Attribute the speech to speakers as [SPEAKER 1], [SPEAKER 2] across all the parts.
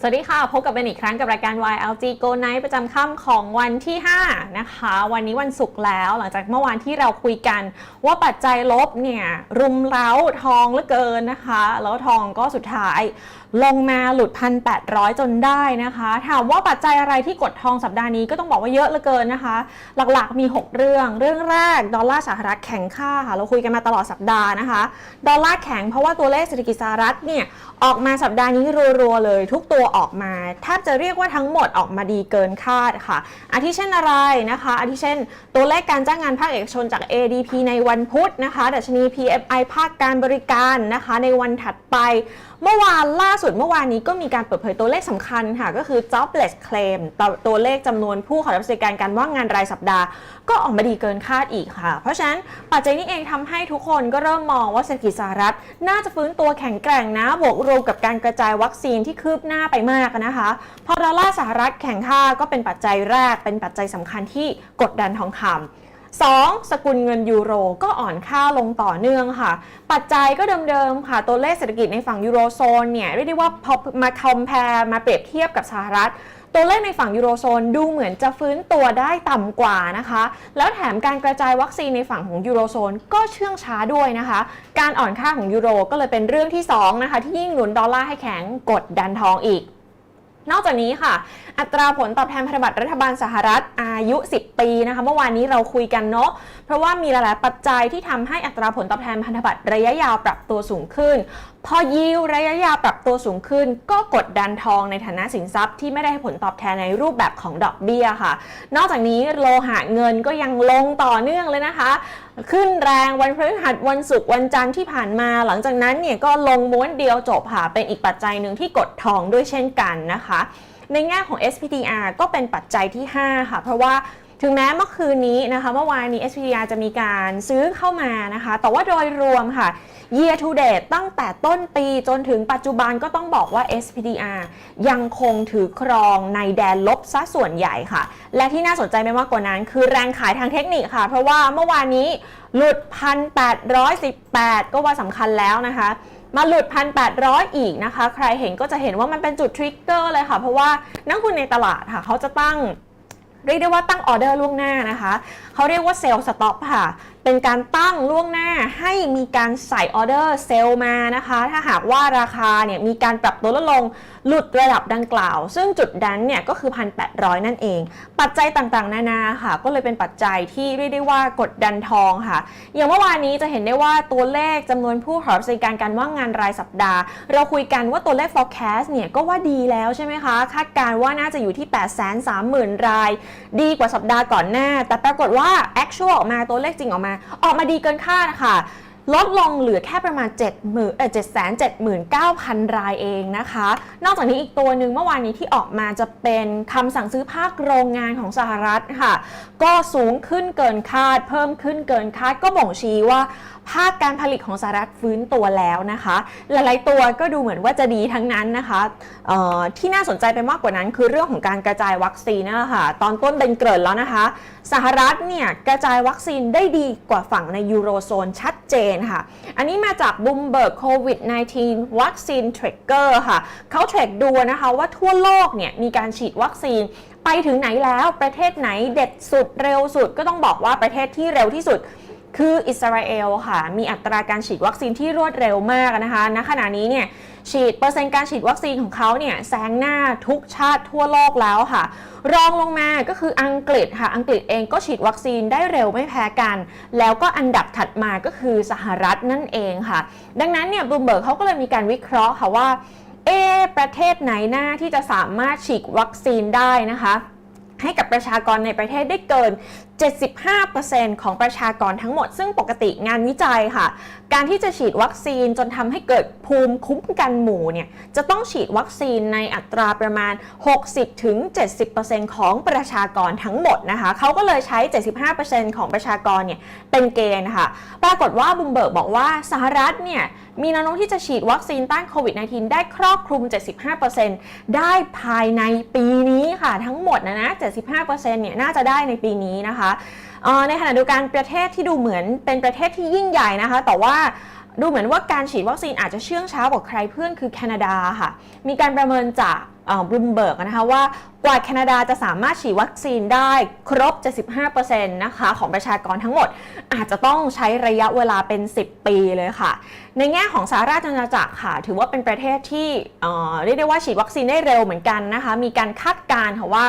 [SPEAKER 1] สวัสดีค่ะ พบกับเป็นอีกครั้งกับรายการ YLG Go Night ประจำค่ำของวันที่ 5 นะคะ วันนี้วันศุกร์แล้วหลังจากเมื่อวานที่เราคุยกันว่าปัจจัยลบเนี่ย รุมเร้าทองเหลือเกินนะคะ แล้วทองก็สุดท้ายลงมาหลุด 1,800 จนได้นะคะ ถามว่าปัจจัยอะไรที่กดทองสัปดาห์นี้ก็ต้องบอกว่าเยอะเหลือเกินนะคะ หลักๆมี 6 เรื่อง เรื่องแรก ดอลลาร์สหรัฐแข็งค่าค่ะ เราคุยกันมาตลอดสัปดาห์นะคะ ดอลลาร์แข็งเพราะว่าตัวเลขเศรษฐกิจสหรัฐเนี่ยออกมาสัปดาห์นี้รัวๆเลย ทุกตัวออกมาแทบจะเรียกว่าทั้งหมดออกมาดีเกินคาดค่ะ อาทิเช่นอะไรนะคะ อาทิเช่น ตัวเลขการจ้างงานภาคเอกชนจาก ADP ในวันพุธนะคะดัชนี PMI ภาคการบริการนะคะ ในวันถัดไป เมื่อวานล่าสุดเมื่อวานนี้ก็มีการเปิดเผยตัวเลขสำคัญค่ะ ก็คือ jobless claim ตัวตัวเลขจำนวนผู้ขอรับสวัสดิการการว่างงานรายสัปดาห์ ก็ออกมาดีเกินคาดอีกค่ะ เพราะฉะนั้นปัจจัยนี้เองทำให้ทุกคนก็เริ่มมองว่าเศรษฐกิจสหรัฐ น่าจะฟื้นตัวแข็งแกร่งนะ บวกรวมกับการกระจายวัคซีนที่คืบหน้าไปมากนะคะ พอดอลลาร์สหรัฐแข็งค่าก็เป็นปัจจัยแรก เป็นปัจจัยสำคัญที่กดดันทองคำ 2. สกุลเงินยูโรก็อ่อนค่าลงต่อเนื่องค่ะ ปัจจัยก็เดิมๆค่ะ ตัวเลขเศรษฐกิจในฝั่งยูโรโซนเนี่ยเรียกได้ว่าพอมาคอมเพลมาเปรียบเทียบกับสหรัฐ ตัวเลขในฝั่งยูโรโซนดูเหมือนจะฟื้นตัวได้ต่ำกว่านะคะ แล้วแถมการกระจายวัคซีนในฝั่งของยูโรโซนก็เชื่องช้าด้วยนะคะ การอ่อนค่าของยูโรก็เลยเป็นเรื่องที่สองนะคะที่ยิ่งหนุนดอลลาร์ให้แข็งกดดันทองอีก นอกจากนี้ค่ะ อัตราผลตอบแทนพันธบัตรรัฐบาลสหรัฐอายุ 10 ปีนะคะเมื่อวานนี้เราคุยกันเนาะเพราะว่ามีหลาย ๆ ปัจจัยที่ทำให้อัตราผลตอบแทนพันธบัตรระยะยาวปรับตัวสูงขึ้น พอยิวระยะยาวปรับตัวสูงขึ้น ก็กดดันทองในฐานะสินทรัพย์ที่ไม่ได้ให้ผลตอบแทนในรูปแบบของดอกเบี้ยค่ะ นอกจากนี้โลหะเงินก็ยังลงต่อเนื่องเลยนะคะ ขึ้นแรงวันพฤหัสวันศุกร์วันจันทร์ที่ผ่านมา หลังจากนั้นเนี่ยก็ลงม้วนเดียวจบค่ะเป็นอีกปัจจัยหนึ่งที่กดทองด้วยเช่นกันนะคะ ในแง่ของ SPDR ก็เป็นปัจจัยที่ 5 ค่ะ เพราะว่า ถึงแม้เมื่อคืนนี้นะคะเมื่อวานนี้ SPDR จะมีการซื้อเข้ามานะคะ แต่ว่าโดยรวมค่ะ year to date ตั้งแต่ต้นปีจนถึงปัจจุบันก็ต้องบอกว่า SPDR ยังคงถือครองในแดนลบซะส่วนใหญ่ค่ะ และที่น่าสนใจไม่มากกว่านั้น คือแรงขายทางเทคนิคค่ะ เพราะว่าเมื่อวานนี้หลุด 1,818 ก็ว่าสำคัญแล้วนะคะมาหลุด 1,800 อีกนะคะ ใครเห็นก็จะเห็นว่ามันเป็นจุดทริกเกอร์เลยค่ะ เพราะว่านักทุนในตลาดค่ะ เขาจะตั้ง เรียกได้ว่าตั้งออเดอร์ล่วงหน้านะคะ เขาเรียกว่าเซลล์สต็อปค่ะ เป็นการตั้งล่วงหน้าให้มีการใส่ออเดอร์เซลล์มานะคะ ถ้าหากว่าราคาเนี่ยมีการปรับตัวลดลงหลุดระดับดังกล่าว ซึ่งจุดนั้นเนี่ยก็คือ 1,800 นั่นเอง ปัจจัยต่างๆ นานาค่ะ ก็เลยเป็นปัจจัยที่เรียกได้ว่ากดดันทองค่ะ อย่างเมื่อวานนี้จะเห็นได้ว่าตัวเลขจำนวนผู้ขอรับบริการการว่างงานรายสัปดาห์ เราคุยกันว่าตัวเลข forecast เนี่ยก็ว่าดีแล้วใช่ไหมคะ คาดการณ์ว่าน่าจะอยู่ที่ 830,000 ราย ดีกว่าสัปดาห์ก่อนหน้า แต่ปรากฏว่า actual ออกมาตัวเลขจริงออกมาออกมาดีเกินคาดนะคะลดลงเหลือแค่ประมาณ 7 0 0 0 0เอ่อ779,000 รายเองนะคะ นอกจากนี้อีกตัวหนึ่งเมื่อวานนี้ที่ออกมาจะเป็นคำสั่งซื้อภาคโรงงานของสหรัฐค่ะ ก็สูงขึ้นเกินคาด เพิ่มขึ้นเกินคาดก็บ่งชี้ว่า ภาคการผลิตของสหรัฐฟื้นตัวแล้วนะคะ หลายๆตัวก็ดูเหมือนว่าจะดีทั้งนั้นนะคะที่น่าสนใจไปมากกว่านั้น คือเรื่องของการกระจายวัคซีนนะคะตอนต้นเป็นเกริ่นแล้วนะคะ สหรัฐเนี่ยกระจายวัคซีนได้ดีกว่าฝั่งในยูโรโซนชัดเจนค่ะ อันนี้มาจาก Bloomberg COVID 19 Vaccine Tracker ค่ะเขาเทรดดูนะคะว่าทั่วโลกเนี่ยมีการฉีดวัคซีนไปถึงไหนแล้วประเทศไหนเด็ดสุดเร็วสุดก็ต้องบอกว่าประเทศที่เร็วที่สุด คืออิสราเอลค่ะมีอัตราการฉีดวัคซีนที่รวดเร็วมากนะคะณขณะนี้เนี่ยฉีดเปอร์เซ็นต์การฉีดวัคซีนของเขาเนี่ยแซงหน้าทุกชาติทั่วโลกแล้วค่ะ รองลงมาก็คืออังกฤษค่ะอังกฤษเองก็ฉีดวัคซีนได้เร็วไม่แพ้กัน แล้วก็อันดับถัดมาก็คือสหรัฐนั่นเองค่ะ ดังนั้นเนี่ยบลูเบิร์กเขาก็เลยมีการวิเคราะห์ค่ะว่าเอประเทศไหนหน้าที่จะสามารถฉีดวัคซีนได้นะคะให้กับประชากรในประเทศได้เกิน 75%ของประชากรทั้งหมด ซึ่งปกติงานวิจัยค่ะ การที่จะฉีดวัคซีนจนทำให้เกิดภูมิคุ้มกันหมู่เนี่ยจะต้องฉีดวัคซีนในอัตราประมาณ 60-70%ของประชากรทั้งหมดนะคะเขาก็เลยใช้ 75%ของประชากรเนี่ยเป็นเกณฑ์นะคะปรากฏว่าบุมเบิร์กบอกว่าสหรัฐเนี่ยมีแนวโน้มที่จะฉีดวัคซีนต้านโควิด -19 ได้ครอบคลุม 75%ได้ภายในปีนี้ค่ะทั้งหมดนะนะ 75%เนี่ยน่าจะได้ในปีนี้นะคะเอ่อในขณะเดียวกันประเทศที่ดูเหมือนเป็นประเทศที่ยิ่งใหญ่นะคะ แต่ว่าดูเหมือนว่าการฉีดวัคซีนอาจจะเชื่องช้ากว่าใครเพื่อนคือแคนาดาค่ะ มีการประเมินจากบลูมเบิร์กนะคะว่ากว่าแคนาดาจะสามารถฉีดวัคซีนได้ครบ 75%นะคะของประชากรทั้งหมด อาจจะต้องใช้ระยะเวลาเป็น 10 ปีเลยค่ะ ในแง่ของสหราชอาณาจักรค่ะ ถือว่าเป็นประเทศที่เรียกได้ว่าฉีดวัคซีนได้เร็วเหมือนกันนะคะ มีการคาดการณ์ค่ะว่า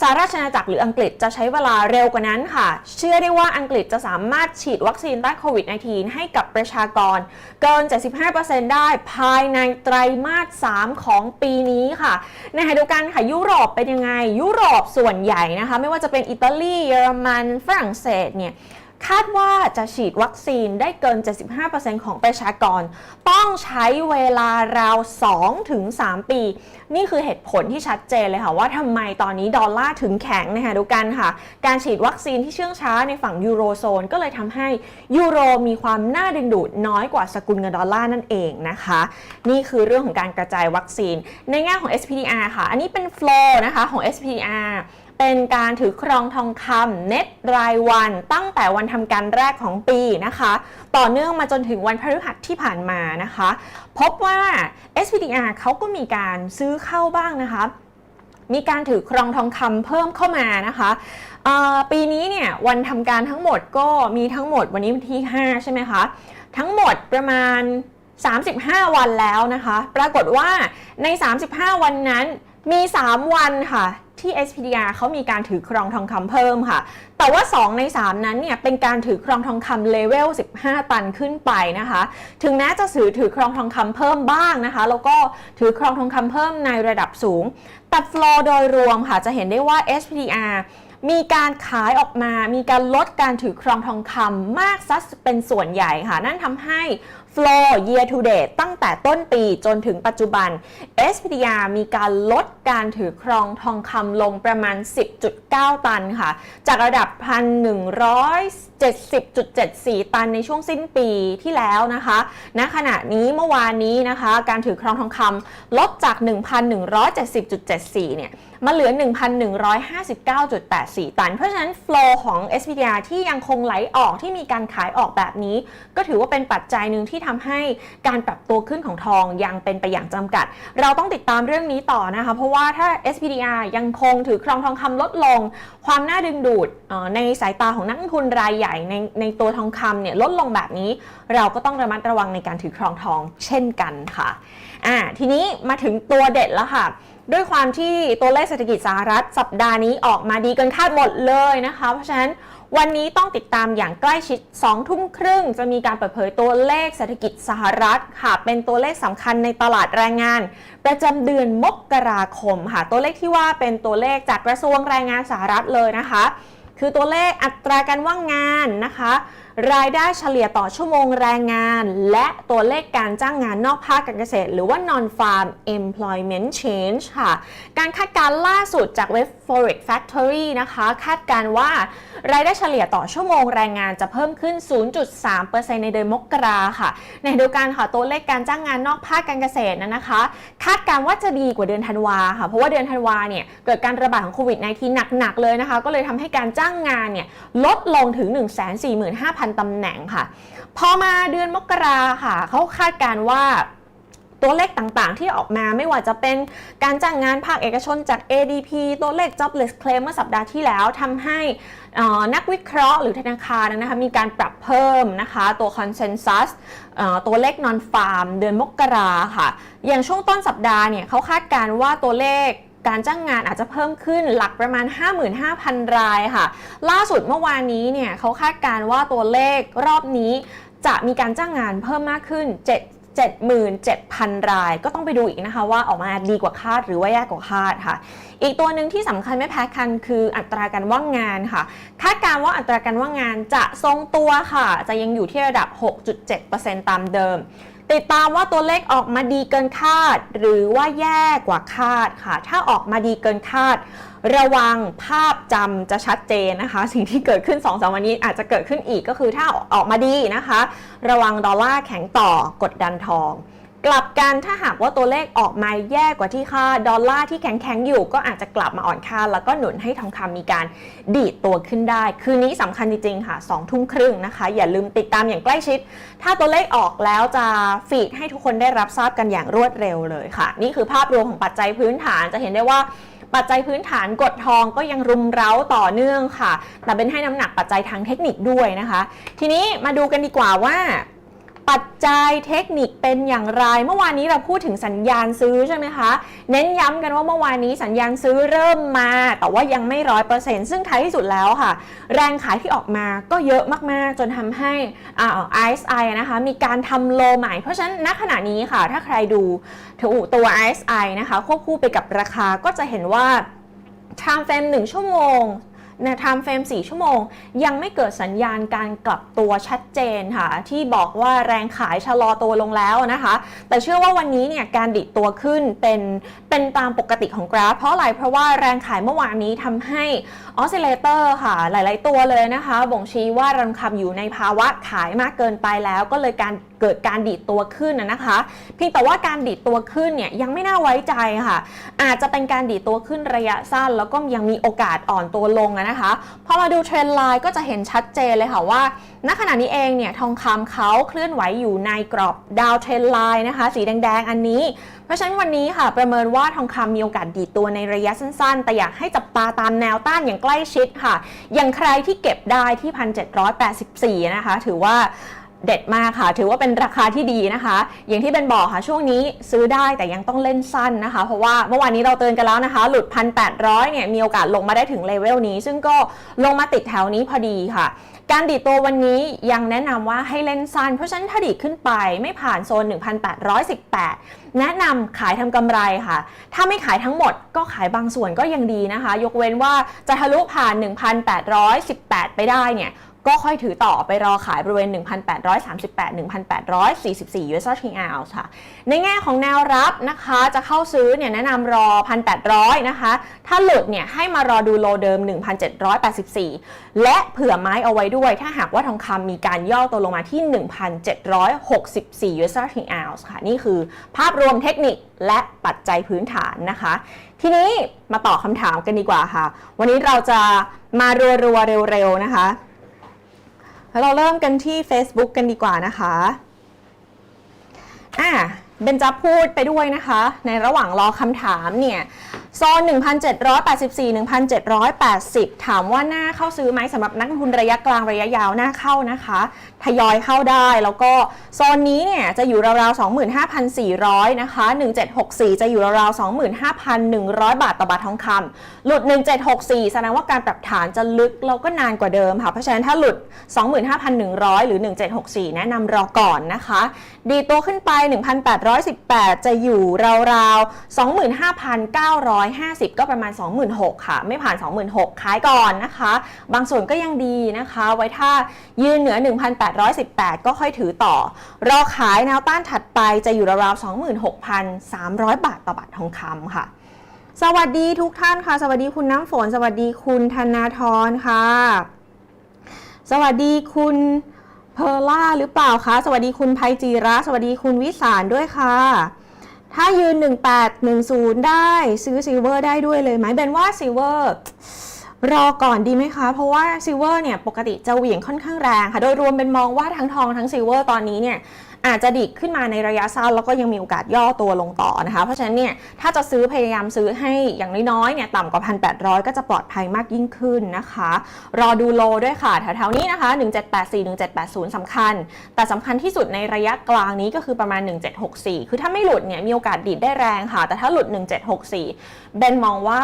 [SPEAKER 1] สหราชอาณาจักรหรืออังกฤษจะใช้เวลาเร็วกว่านั้นค่ะ เชื่อได้ว่าอังกฤษจะสามารถฉีดวัคซีนต้านโควิด -19 ให้กับประชากร เกิน 75%ได้ภายในไตรมาส 3 ของปีนี้ค่ะ ในขณะเดียวกันค่ะยุโรปเป็นยังไง ยุโรปส่วนใหญ่นะคะ ไม่ว่าจะเป็นอิตาลี เยอรมัน ฝรั่งเศสเนี่ย คาดว่าจะฉีดวัคซีนได้เกิน 75%ของประชากร ต้องใช้เวลาราว 2-3 ปี นี่คือเหตุผลที่ชัดเจนเลยค่ะว่าทำไมตอนนี้ดอลลาร์ถึงแข็งนะคะดูกันค่ะ การฉีดวัคซีนที่เชื่องช้าในฝั่งยูโรโซนก็เลยทำให้ยูโรมีความน่าดึงดูดน้อยกว่าสกุลเงินดอลลาร์นั่นเองนะคะ นี่คือเรื่องของการกระจายวัคซีน ในแง่ของ SPDR ค่ะ อันนี้เป็น flow นะคะของ SPDR เป็นการถือครองทองคำเน็ตรายวันตั้งแต่วันทำการแรกของปีนะคะ ต่อเนื่องมาจนถึงวันพฤหัสที่ผ่านมานะคะ พบว่า SPDR เขาก็มีการซื้อเข้าบ้างนะคะมีการถือครองทองคำเพิ่มเข้ามานะคะปีนี้เนี่ยวันทำการทั้งหมดก็มีทั้งหมดวันนี้วันที่ 5 ใช่ไหมคะ ทั้งหมดประมาณ 35 วันแล้วนะคะ ปรากฏว่าใน 35 วันนั้นมี 3 วันค่ะ ที่ SPDR เขามีการถือครองทองคำเพิ่มค่ะ แต่ว่า 2 ใน 3 นั้นเนี่ยเป็นการถือครองทองคำเลเวล 15 ตันขึ้นไปนะคะ ถึงแม้จะถือถือครองทองคำเพิ่มบ้างนะคะ แล้วก็ถือครองทองคำเพิ่มในระดับสูง แต่ฟลอโดยรวมค่ะจะเห็นได้ว่า SPDR มีการขายออกมา มีการลดการถือครองทองคำมากซะเป็นส่วนใหญ่ค่ะ นั่นทำให้ flow year to date ตั้งแต่ต้นปีจนถึงปัจจุบัน SPDR มีการลดการถือครองทองคำลงประมาณ 10.9 ตันค่ะ จากระดับ 1,170.74 ตันในช่วงสิ้นปีที่แล้วนะคะณขณะนี้เมื่อวานนี้นะคะ การถือครองทองคำลดจาก 1,170.74 เนี่ย มาเหลือ 1,159.84 ตัน เพราะฉะนั้น flow ของ SPDR ที่ยังคงไหลออกที่มีการขายออกแบบนี้ ก็ถือว่าเป็นปัจจัยหนึ่งที่ทำให้การปรับตัวขึ้นของทองยังเป็นไปอย่างจำกัด เราต้องติดตามเรื่องนี้ต่อนะคะ เพราะว่าถ้า SPDR ยังคงถือครองทองคำลดลง ความน่าดึงดูดในสายตาของนักลงทุนรายใหญ่ในในตัวทองคำเนี่ยลดลงแบบนี้ เราก็ต้องระมัดระวังในการถือครองทองเช่นกันค่ะอ่าทีนี้มาถึงตัวเด็ดแล้วค่ะ ด้วยความที่ตัวเลขเศรษฐกิจสหรัฐสัปดาห์นี้ออกมาดีเกินคาดหมดเลยนะคะ เพราะฉะนั้นวันนี้ต้องติดตามอย่างใกล้ชิด2ทุ่มครึ่งจะมีการเปิดเผยตัวเลขเศรษฐกิจสหรัฐค่ะ เป็นตัวเลขสำคัญในตลาดแรงงาน ประจำเดือนมกราคมค่ะ ตัวเลขที่ว่าเป็นตัวเลขจากกระทรวงแรงงานสหรัฐเลยนะคะ คือตัวเลขอัตราการว่างงานนะคะ รายได้เฉลี่ยต่อชั่วโมงแรงงาน และตัวเลขการจ้างงานนอกภาคการเกษตร หรือว่า non farm employment change ค่ะ การคาดการณ์ล่าสุดจากเว็บ forex factory นะคะ คาดการณ์ว่ารายได้เฉลี่ยต่อชั่วโมงแรงงานจะเพิ่มขึ้น 0.3%ในเดือนมกราค่ะ ในเดียวกันค่ะตัวเลขการจ้างงานนอกภาคการเกษตรนะนะคะ คาดการณ์ว่าจะดีกว่าเดือนธันวาค่ะ เพราะว่าเดือนธันวาเนี่ยเกิดการระบาดของโควิด -19 หนักๆเลยนะคะ ก็เลยทำให้การจ้างงานเนี่ยลดลงถึง 145,000ตำแหน่งค่ะ พอมาเดือนมกราค่ะเขาคาดการว่าตัวเลขต่างๆ ที่ออกมาไม่ว่าจะเป็นการจ้างงานภาคเอกชนจาก ADP ตัวเลข jobless claim เมื่อสัปดาห์ที่แล้วทำให้นักวิเคราะห์หรือธนาคารนะคะมีการปรับเพิ่มนะคะตัว consensus ตัวเลข non farm เดือนมกราค่ะ อย่างช่วงต้นสัปดาห์เนี่ยเขาคาดการว่าตัวเลข การจ้างงานอาจจะเพิ่มขึ้นหลักประมาณ 55,000 รายค่ะ ล่าสุดเมื่อวานนี้เนี่ยเขาคาดการว่าตัวเลขรอบนี้จะมีการจ้างงานเพิ่มมากขึ้น 7 77,000 ราย ก็ต้องไปดูอีกนะคะว่าออกมาดีกว่าคาดหรือว่าแย่กว่าคาดค่ะ อีกตัวหนึ่งที่สำคัญไม่แพ้กันคืออัตราการว่างงานค่ะ คาดการว่าอัตราการว่างงานจะทรงตัวค่ะ จะยังอยู่ที่ระดับ 6.7%ตามเดิม ติดตามว่าตัวเลขออกมาดีเกินคาด หรือว่าแย่กว่าคาดค่ะ ถ้าออกมาดีเกินคาด ระวังภาพจำจะชัดเจนนะคะ สิ่งที่เกิดขึ้น2อสวันนี้อาจจะเกิดขึ้นอีกก็คือถ้าออกมาดีนะคะ ระวังดอลลาร์แข็งต่อกดดันทอง กลับกันถ้าหากว่าตัวเลขออกมาแย่กว่าที่คาดดอลลาร์ที่แข็งๆอยู่ก็อาจจะกลับมาอ่อนค่า แล้วก็หนุนให้ทองคำมีการดีดตัวขึ้นได้ คืนนี้สำคัญจริงๆค่ะ2ทุ่มครึ่งนะคะ อย่าลืมติดตามอย่างใกล้ชิด ถ้าตัวเลขออกแล้วจะฟีดให้ทุกคนได้รับทราบกันอย่างรวดเร็วเลยค่ะ นี่คือภาพรวมของปัจจัยพื้นฐานจะเห็นได้ว่าปัจจัยพื้นฐานกดทองก็ยังรุมเร้าต่อเนื่องค่ะ แต่เป็นให้น้ำหนักปัจจัยทางเทคนิคด้วยนะคะ ทีนี้มาดูกันดีกว่าว่า ปัจจัยเทคนิคเป็นอย่างไร เมื่อวานนี้เราพูดถึงสัญญาณซื้อใช่ไหมคะ เน้นย้ำกันว่าเมื่อวานนี้สัญญาณซื้อเริ่มมา แต่ว่ายังไม่ร้อยเปอร์เซ็นต์ซึ่งท้ายที่สุดแล้วค่ะ แรงขายที่ออกมาก็เยอะมากๆ จนทำให้อ่า RSI นะคะมีการทำโลใหม่ เพราะฉะนั้นณขณะนี้ค่ะ ถ้าใครดูถือตัว RSI นะคะควบคู่ไปกับราคาก็จะเห็นว่า time frame 1ชั่วโมง ใน time frame 4ชั่วโมง ยังไม่เกิดสัญญาณการกลับตัวชัดเจนค่ะ ที่บอกว่าแรงขายชะลอตัวลงแล้วนะคะ แต่เชื่อว่าวันนี้เนี่ยการดิดตัวขึ้นเป็นเป็นตามปกติของกราฟ เพราะอะไรเพราะว่าแรงขายเมื่อวานนี้ทำให้ออสซิเลเตอร์ค่ะ หลาย ๆ ตัวเลยนะคะ บ่งชี้ว่ารังคำอยู่ในภาวะขายมากเกินไปแล้วก็เลยการ เกิดการดีดตัวขึ้นนะนะคะเพียงแต่ว่าการดีดตัวขึ้นเนี่ยยังไม่น่าไว้ใจค่ะ อาจจะเป็นการดีดตัวขึ้นระยะสั้น แล้วก็ยังมีโอกาสอ่อนตัวลงนะคะพอมาดูเทรนด์ไลน์ก็จะเห็นชัดเจนเลยค่ะว่าณขณะนี้เองเนี่ยทองคำเขาเคลื่อนไหวอยู่ในกรอบดาวเทรนด์ไลน์นะคะ สีแดงๆ อันนี้ เพราะฉะนั้นวันนี้ค่ะ ประเมินว่าทองคำมีโอกาสดีดตัวในระยะสั้นๆ แต่อยากให้จับตาตามแนวต้านอย่างใกล้ชิดค่ะ อย่างใครที่เก็บได้ที่ 1,784 นะคะ ถือว่า เด็ดมากค่ะ ถือว่าเป็นราคาที่ดีนะคะ อย่างที่เป็นบอกค่ะ ช่วงนี้ซื้อได้แต่ยังต้องเล่นสั้นนะคะ เพราะว่าเมื่อวานนี้เราเตือนกันแล้วนะคะ หลุด 1,800 เนี่ย มีโอกาสลงมาได้ถึงเลเวลนี้ ซึ่งก็ลงมาติดแถวนี้พอดีค่ะ การดีดตัววันนี้ยังแนะนำว่าให้เล่นสั้น เพราะฉะนั้นถ้าดีดขึ้นไปไม่ผ่านโซน 1,818 แนะนำขายทำกำไรค่ะ ถ้าไม่ขายทั้งหมดก็ขายบางส่วนก็ยังดีนะคะ ยกเว้นว่าจะทะลุผ่าน 1,818 ไปได้เนี่ย ก็ค่อยถือต่อไปรอขายบริเวณ 1,838 1,844 US dollar King ounce ค่ะ ในแง่ของแนวรับนะคะ จะเข้าซื้อเนี่ยแนะนำรอ 1,800 นะคะ ถ้าหลุดเนี่ยให้มารอดูโลเดิม 1,784 และเผื่อไม้เอาไว้ด้วย ถ้าหากว่าทองคำมีการย่อตัวลงมาที่ 1,764 US dollar King ounce ค่ะ นี่คือภาพรวมเทคนิคและปัจจัยพื้นฐานนะคะ ทีนี้มาตอบคำถามกันดีกว่าค่ะ วันนี้เราจะมารัวๆเร็วๆนะคะ แล้วเราเริ่มกันที่ Facebook กันดีกว่านะคะ อะ เบนจะพูดไปด้วยนะคะ ในระหว่างรอคำถามเนี่ยโซน 1,784 1,780 ถามว่าน่าเข้าซื้อไหมสำหรับนักลงทุนระยะกลางระยะยาวน่าเข้านะคะ ทยอยเข้าได้แล้วก็โซนนี้เนี่ยจะอยู่ราวๆ 25,400 นะคะ 1764 จะอยู่ราวๆ 25,100 บาทต่อบาททองคำหลุด 1764 แสดงว่าการปรับฐานจะลึกแล้วก็นานกว่าเดิมค่ะ เพราะฉะนั้นถ้าหลุด 25,100 หรือ 1764 แนะนำรอก่อนนะคะ ดีตัวขึ้นไป1,818 จะอยู่ราวๆ 25,950 ก็ประมาณ 26,000 ค่ะ ไม่ผ่าน 26,000 ขายก่อนนะคะ บางส่วนก็ยังดีนะคะ ไว้ถ้ายืนเหนือ 1,818 ก็ค่อยถือต่อ รอขายแนวต้านถัดไปจะอยู่ราวๆ 26,300 บาทต่อบาททองคำค่ะสวัสดีทุกท่านค่ะ สวัสดีคุณน้ำฝน สวัสดีคุณธนาธรค่ะ สวัสดีคุณ เพอร์ล่าหรือเปล่าคะ สวัสดีคุณไพจีระ สวัสดีคุณวิสารด้วยค่ะ ถ้ายืน 1810 ได้ซื้อซิลเวอร์ได้ด้วยเลยไหมเบนว่าซิลเวอร์รอก่อนดีไหมคะ เพราะว่าซิลเวอร์เนี่ยปกติจะเหวี่ยงค่อนข้างแรงค่ะ โดยรวมเป็นมองว่าทั้งทองทั้งซิลเวอร์ตอนนี้เนี่ย อาจจะดิกขึ้นมาในระยะสั้นแล้วก็ยังมีโอกาสย่อตัวลงต่อนะคะ เพราะฉะนั้นเนี่ยถ้าจะซื้อพยายามซื้อให้อย่างน้อยๆเนี่ยต่ำกว่า 1,800 ก็จะปลอดภัยมากยิ่งขึ้นนะคะ รอดูโลด้วยค่ะแถวๆนี้นะคะ 1784 1780สำคัญ แต่สำคัญที่สุดในระยะกลางนี้ก็คือประมาณ 1764 คือถ้าไม่หลุดเนี่ยมีโอกาสดีดได้แรงค่ะ แต่ถ้าหลุด 1764 เบนมองว่า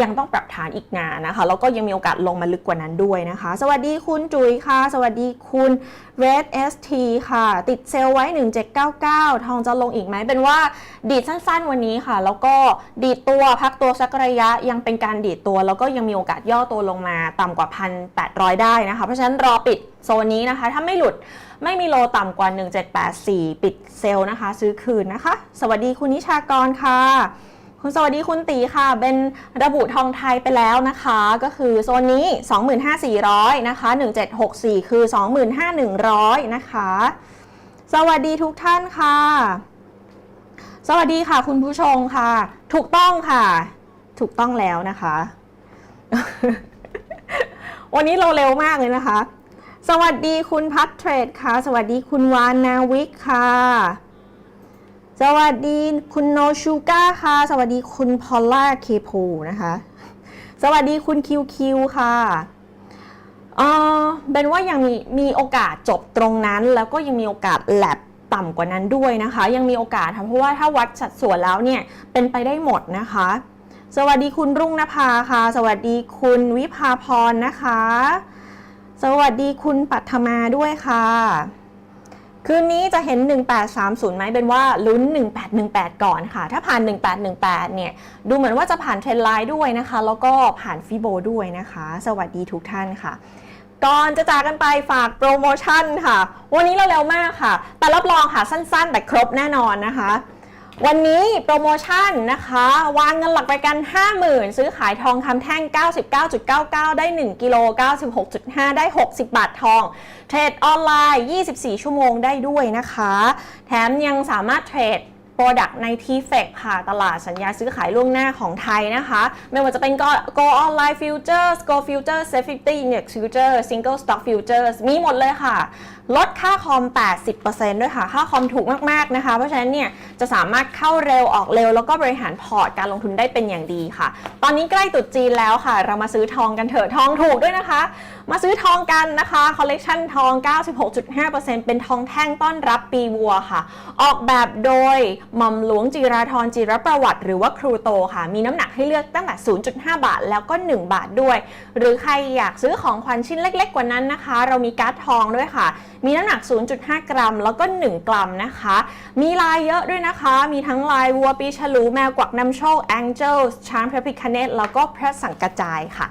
[SPEAKER 1] ยังต้องปรับฐานอีกนานนะคะแล้วก็ยังมีโอกาสลงมาลึกกว่านั้นด้วยนะคะ สวัสดีคุณจุ๋ยค่ะ สวัสดีคุณ Red ST ค่ะ ติดเซลไว้ 1799 ทองจะลงอีกไหมเป็นว่าดีดสั้นๆ วันนี้ค่ะ แล้วก็ดีดตัวพักตัวสักระยะยังเป็นการดีดตัว แล้วก็ยังมีโอกาสย่อตัวลงมาต่ำกว่า 1,800 ได้นะคะ เพราะฉะนั้นรอปิดโซนนี้นะคะ ถ้าไม่หลุดไม่มีโลต่ำกว่า 1784 ปิดเซลนะคะ ซื้อคืนนะคะ สวัสดีคุณนิชากรค่ะ คุณสวัสดีคุณตีค่ะ เป็นระบุทองไทยไปแล้วนะคะ ก็คือโซนนี้ 25,400 นะคะ 1764 คือ 25,100 นะคะ สวัสดีทุกท่านค่ะ สวัสดีค่ะคุณผู้ชมค่ะ ถูกต้องค่ะ ถูกต้องแล้วนะคะ วันนี้เราเร็วมากเลยนะคะ สวัสดีคุณพัทเทรดค่ะ สวัสดีคุณวานนาวิกค่ะ สวัสดีคุณโนชูก้าค่ะ สวัสดีคุณพอลล่าเคพูนะคะ สวัสดีคุณคิวคิวค่ะเออเป็นว่ายังมีมีโอกาสจบตรงนั้น แล้วก็ยังมีโอกาสแลบต่ำกว่านั้นด้วยนะคะ ยังมีโอกาสค่ะเพราะว่าถ้าวัดสัดส่วนแล้วเนี่ยเป็นไปได้หมดนะคะ สวัสดีคุณรุ่งนภาค่ะ สวัสดีคุณวิภาพรนะคะ สวัสดีคุณปัทมาด้วยค่ะ คืนนี้จะเห็น 1830 ไหมเป็นว่าลุ้น 1818 ก่อนค่ะ ถ้าผ่าน 1818 เนี่ย ดูเหมือนว่าจะผ่านเทรนไลน์ด้วยนะคะ แล้วก็ผ่านฟิโบด้วยนะคะ สวัสดีทุกท่านค่ะ ก่อนจะจากกันไปฝากโปรโมชั่นค่ะ วันนี้เราเร็วมากค่ะ แต่รับรองค่ะสั้นๆ แต่ครบแน่นอนนะคะ วันนี้โปรโมชั่นนะคะ วางเงินหลักประกัน 50,000 ซื้อขายทองคำแท่ง 99.99 ได้ 1 กิโล 96.5 ได้ 60 บาททอง เทรดออนไลน์ 24 ชั่วโมงได้ด้วยนะคะ แถมยังสามารถเทรด Product ใน t f e c ค่ะ ตลาดสัญญาซื้อขายล่วงหน้าของไทยนะคะ ไม่ว่าจะเป็น Go, Go Online Futures Go Futures Safety Index Futures Single Stock Futures มีหมดเลยค่ะ ลดค่าคอม 80%ด้วยค่ะ ค่าคอมถูกมาก ๆ นะคะ เพราะฉะนั้นเนี่ยจะสามารถเข้าเร็วออกเร็ว แล้วก็บริหารพอร์ตการลงทุนได้เป็นอย่างดีค่ะ ตอนนี้ใกล้ตรุษจีนแล้วค่ะ เรามาซื้อทองกันเถอะทองถูกด้วยนะคะ มาซื้อทองกันนะคะคอลเลกชันทอง 96.5%เป็นทองแท่งต้อนรับปีวัวค่ะ ออกแบบโดยหม่อมหลวงจิราธรจิรประวัติ หรือว่าครูโตค่ะ มีน้ำหนักให้เลือกตั้งแต่ 0.5 บาท แล้วก็ 1 บาทด้วย หรือใครอยากซื้อของขวัญชิ้นเล็ก ๆ กว่านั้นนะคะ เรามีการ์ดทองด้วยค่ะมีน้ำหนัก 0.5 กรัม แล้วก็ 1 กรัมนะคะ มีลายเยอะด้วยนะคะ มีทั้งลายวัวปีฉลูแมวกวักนำโชคแองเจิลช้างพระพิคเนตแล้วก็พระสังกระจายค่ะ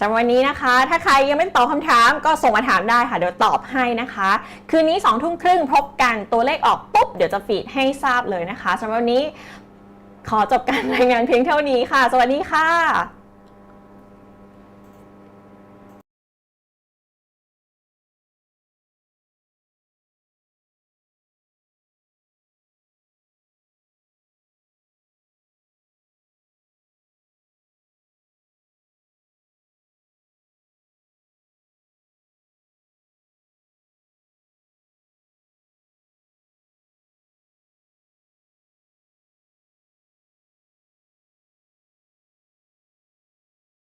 [SPEAKER 1] สำหรับวันนี้นะคะ ถ้าใครยังไม่ตอบคำถามก็ส่งมาถามได้ค่ะ เดี๋ยวตอบให้นะคะ คืนนี้2องทุ่มครึ่งพบกันตัวเลขออกปุ๊บ เดี๋ยวจะฟีดให้ทราบเลยนะคะสำหรับวันนี้ขอจบการรายงานเพียงเท่านี้ค่ะ สวัสดีค่ะ